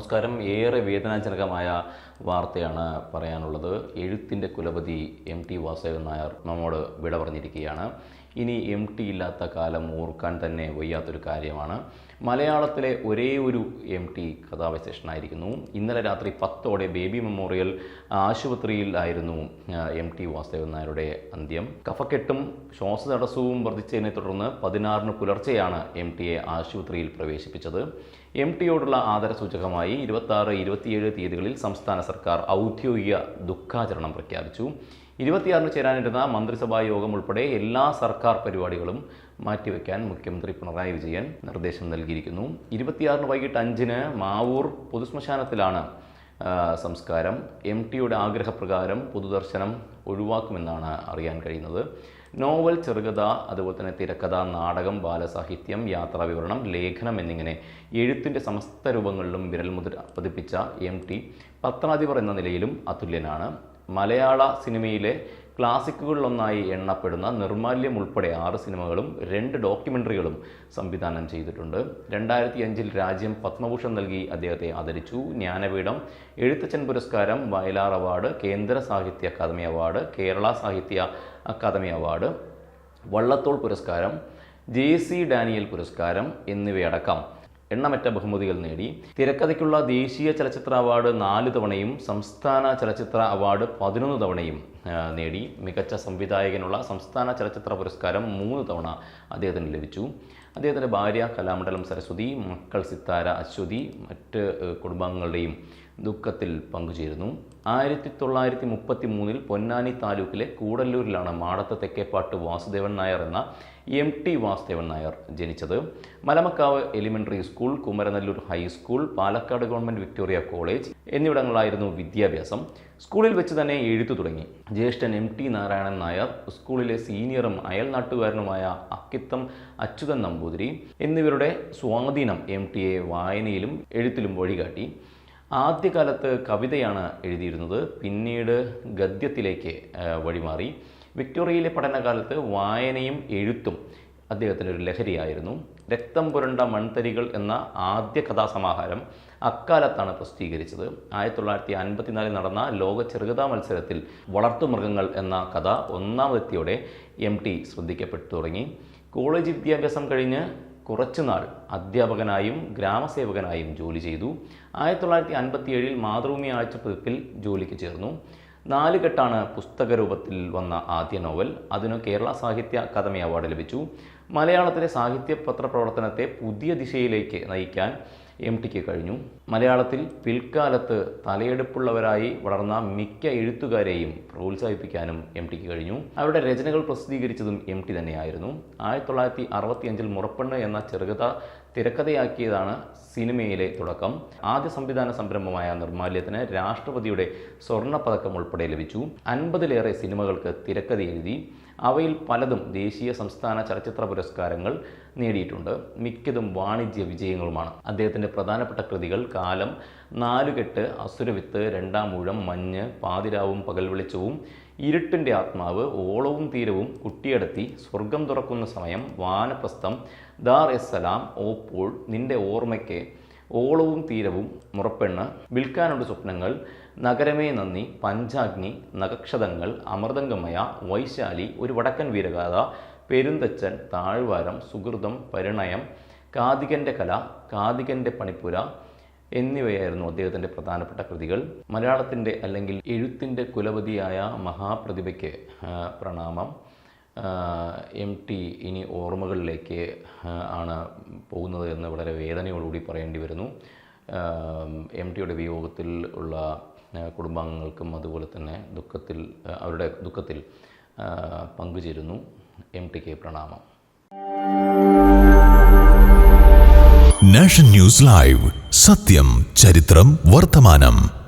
നമസ്കാരം. ഏറെ വേദനാജനകമായ വാർത്തയാണ് പറയാനുള്ളത്. എഴുത്തിന്റെ കുലപതി എം ടി വാസുദേവൻ നായർ നമ്മോട് വിട പറഞ്ഞിരിക്കുകയാണ്. ഇനി എം ടി ഇല്ലാത്ത കാലം ഓർക്കാൻ തന്നെ വയ്യാത്തൊരു കാര്യമാണ്. മലയാളത്തിലെ ഒരേ ഒരു എം ടി കഥാവിശേഷനായിരിക്കുന്നു ഇന്നലെ രാത്രി പത്തോടെ ബേബി മെമ്മോറിയൽ ആശുപത്രിയിലായിരുന്നു എം ടി വാസുദേവൻ നായരുടെ അന്ത്യം. കഫക്കെട്ടും ശ്വാസതടസ്സവും വർദ്ധിച്ചതിനെ തുടർന്ന് പതിനാറിന് പുലർച്ചെയാണ് എം ടിയെ ആശുപത്രിയിൽ പ്രവേശിപ്പിച്ചത്. എം ടിയോടുള്ള ആദരസൂചകമായി ഇരുപത്തി ആറ് ഇരുപത്തിയേഴ് തീയതികളിൽ സംസ്ഥാന സർക്കാർ ഔദ്യോഗിക ദുഃഖാചരണം പ്രഖ്യാപിച്ചു. ഇരുപത്തിയാറിന് ചേരാനിരുന്ന മന്ത്രിസഭാ യോഗം ഉൾപ്പെടെ എല്ലാ സർക്കാർ പരിപാടികളും മാറ്റിവെക്കാൻ മുഖ്യമന്ത്രി പിണറായി വിജയൻ നിർദ്ദേശം നൽകിയിരിക്കുന്നു. ഇരുപത്തിയാറിന് വൈകിട്ട് അഞ്ചിന് മാവൂർ പൊതുശ്മശാനത്തിലാണ് സംസ്കാരം. എം ടിയുടെ ആഗ്രഹപ്രകാരം പൊതുദർശനം ഒഴിവാക്കുമെന്നാണ് അറിയാൻ കഴിയുന്നത്. നോവൽ ചെറുകഥ അതുപോലെ തന്നെ തിരക്കഥ നാടകം ബാലസാഹിത്യം യാത്രാവിവരണം ലേഖനം എന്നിങ്ങനെ എഴുത്തിന്റെ സമസ്ത രൂപങ്ങളിലും വിരൽമുദ്ര പതിപ്പിച്ച എം ടി പത്രാധിപർ എന്ന നിലയിലും അതുല്യനാണ്. മലയാള സിനിമയിലെ ക്ലാസിക്കുകളിലൊന്നായി എണ്ണപ്പെടുന്ന നിർമാല്യം ഉൾപ്പെടെ ആറ് സിനിമകളും രണ്ട് ഡോക്യുമെന്ററികളും സംവിധാനം ചെയ്തിട്ടുണ്ട്. രണ്ടായിരത്തി അഞ്ചിൽ രാജ്യം പത്മഭൂഷൺ നൽകി അദ്ദേഹത്തെ ആദരിച്ചു. ജ്ഞാനപീഠം എഴുത്തച്ഛൻ പുരസ്കാരം വയലാർ അവാർഡ് കേന്ദ്ര സാഹിത്യ അക്കാദമി അവാർഡ് കേരള സാഹിത്യ അക്കാദമി അവാർഡ് വള്ളത്തോൾ പുരസ്കാരം ജെ സി ഡാനിയൽ പുരസ്കാരം എന്നിവയടക്കം എണ്ണമറ്റ ബഹുമതികൾ നേടി. തിരക്കഥയ്ക്കുള്ള ദേശീയ ചലച്ചിത്ര അവാർഡ് നാല് തവണയും സംസ്ഥാന ചലച്ചിത്ര അവാർഡ് പതിനൊന്ന് തവണയും നേടി. മികച്ച സംവിധായകനുള്ള സംസ്ഥാന ചലച്ചിത്ര പുരസ്കാരം മൂന്ന് തവണ അദ്ദേഹത്തിന് ലഭിച്ചു. അദ്ദേഹത്തിന്റെ ഭാര്യ കലാമണ്ഡലം സരസ്വതി മക്കൾ സിത്താര അശ്വതി മറ്റ് കുടുംബാംഗങ്ങളുടെയും ദുഃഖത്തിൽ പങ്കുചേരുന്നു. ആയിരത്തി തൊള്ളായിരത്തി മുപ്പത്തി മൂന്നിൽ പൊന്നാനി താലൂക്കിലെ കൂടല്ലൂരിലാണ് മാടത്ത് തെക്കേപ്പാട്ട് വാസുദേവൻ നായർ എന്ന എം ടി വാസുദേവൻ നായർ ജനിച്ചത്. Malamakkavu elementary school Kumaranellur high school Palakkad government Victoria college എന്നിവിടങ്ങളിലായിരുന്നു വിദ്യാഭ്യാസം. സ്കൂളിൽ വെച്ച് തന്നെ എഴുത്തു തുടങ്ങി. ജ്യേഷ്ഠൻ എം ടി നാരായണൻ നായർ സ്കൂളിലെ സീനിയറും അയൽനാട്ടുകാരനുമായ അക്കിത്തം അച്യുതൻ നമ്പൂതിരി എന്നിവരുടെ സ്വാധീനം എം ടി ടിയെ വായനയിലും എഴുത്തിലും വഴികാട്ടി. ആദ്യകാലത്ത് കവിതയാണ് എഴുതിയിരുന്നത്. പിന്നീട് ഗദ്യത്തിലേക്ക് വഴിമാറി. വിക്ടോറിയയിലെ പഠനകാലത്ത് വായനയും എഴുത്തും അദ്ദേഹത്തിന്റെ ഒരു ലഹരിയായിരുന്നു. രക്തം പുരണ്ട മൺതരികൾ എന്ന ആദ്യ കഥാസമാഹാരം അക്കാലത്താണ് പ്രസിദ്ധീകരിച്ചത്. ആയിരത്തി തൊള്ളായിരത്തി അൻപത്തിനാലിൽ നടന്ന ലോക ചെറുകഥാ മത്സരത്തിൽ വളർത്തുമൃഗങ്ങൾ എന്ന കഥ ഒന്നാമതെത്തിയോടെ എം ടി ശ്രദ്ധിക്കപ്പെട്ടു തുടങ്ങി. കോളേജ് വിദ്യാഭ്യാസം കഴിഞ്ഞ് കുറച്ചുനാൾ അധ്യാപകനായും ഗ്രാമസേവകനായും ജോലി ചെയ്തു. ആയിരത്തി തൊള്ളായിരത്തി അൻപത്തിയേഴിൽ മാതൃഭൂമി ആഴ്ചപ്പതിപ്പിൽ ജോലിക്ക് ചേർന്നു. നാലുകെട്ടാണ് പുസ്തക രൂപത്തിൽ വന്ന ആദ്യ നോവൽ. അതിന് കേരള സാഹിത്യ അക്കാദമി അവാർഡ് ലഭിച്ചു. മലയാളത്തിലെ സാഹിത്യ പത്രപ്രവർത്തനത്തെ പുതിയ ദിശയിലേക്ക് നയിക്കാൻ എം ടിക്ക് കഴിഞ്ഞു. മലയാളത്തിൽ പിൽക്കാലത്ത് തലയെടുപ്പുള്ളവരായി വളർന്ന മിക്ക എഴുത്തുകാരെയും പ്രോത്സാഹിപ്പിക്കാനും എം ടിക്ക് കഴിഞ്ഞു. അവരുടെ രചനകൾ പ്രസിദ്ധീകരിച്ചതും എം ടി തന്നെയായിരുന്നു. ആയിരത്തി തൊള്ളായിരത്തി അറുപത്തിയഞ്ചിൽ മുറപ്പെണ്ണ് എന്ന ചെറുകഥ തിരക്കഥയാക്കിയതാണ് സിനിമയിലെ തുടക്കം. ആദ്യ സംവിധാന സംരംഭമായ നിർമാല്യത്തിന് രാഷ്ട്രപതിയുടെ സ്വർണപ്പതക്കം ഉൾപ്പെടെ ലഭിച്ചു. അൻപതിലേറെ സിനിമകൾക്ക് തിരക്കഥ എഴുതി അവയിൽ പലതും ദേശീയ സംസ്ഥാന ചലച്ചിത്ര പുരസ്കാരങ്ങൾ നേടിയിട്ടുണ്ട്. മിക്കതും വാണിജ്യ വിജയങ്ങളുമാണ്. അദ്ദേഹത്തിന്റെ പ്രധാനപ്പെട്ട കൃതികൾ കാലം നാലുകെട്ട് അസുരവിത്ത് രണ്ടാം ഊഴം മഞ്ഞ് പാതിരാവും പകൽ വെളിച്ചവും ഇരുട്ടിന്റെ ആത്മാവ് ഓളവും തീരവും കുട്ടിയടത്തി സ്വർഗം തുറക്കുന്ന സമയം വാനപ്രസ്ഥം ദാർ എസ് സലാം ഓപ്പോൾ നിന്റെ ഓർമ്മയ്ക്ക് ഓളവും തീരവും മുറപ്പെണ്ണ് വിൽക്കാനുണ്ട് സ്വപ്നങ്ങൾ നഗരമേ നന്ദി. പഞ്ചാഗ്നി നഗക്ഷതങ്ങൾ അമൃതംഗമയ വൈശാലി ഒരു വടക്കൻ വീരഗാഥ പെരുന്തച്ചൻ താഴ്വാരം സുഹൃതം പരിണയം കാതികന്റെ കല കാതികന്റെ പണിപ്പുര എന്നിവയായിരുന്നു അദ്ദേഹത്തിന്റെ പ്രധാനപ്പെട്ട കൃതികൾ. മലയാളത്തിന്റെ അല്ലെങ്കിൽ എഴുത്തിന്റെ കുലപതിയായ മഹാപ്രതിഭയ്ക്ക് പ്രണാമം. എം ടി ഇനി ഓർമ്മകളിലേക്ക് ആണ് പോകുന്നത് എന്ന് വളരെ വേദനയോടുകൂടി പറയേണ്ടി വരുന്നു. എം ടിയുടെ വിയോഗത്തിൽ ഉള്ള കുടുംബാംഗങ്ങൾക്കും അതുപോലെ തന്നെ ദുഃഖത്തിൽ അവരുടെ ദുഃഖത്തിൽ പങ്കുചേരുന്നു എം ടി കെ പ്രണാമം. Nation news live. സത്യം ചരിത്രം വർത്തമാനം.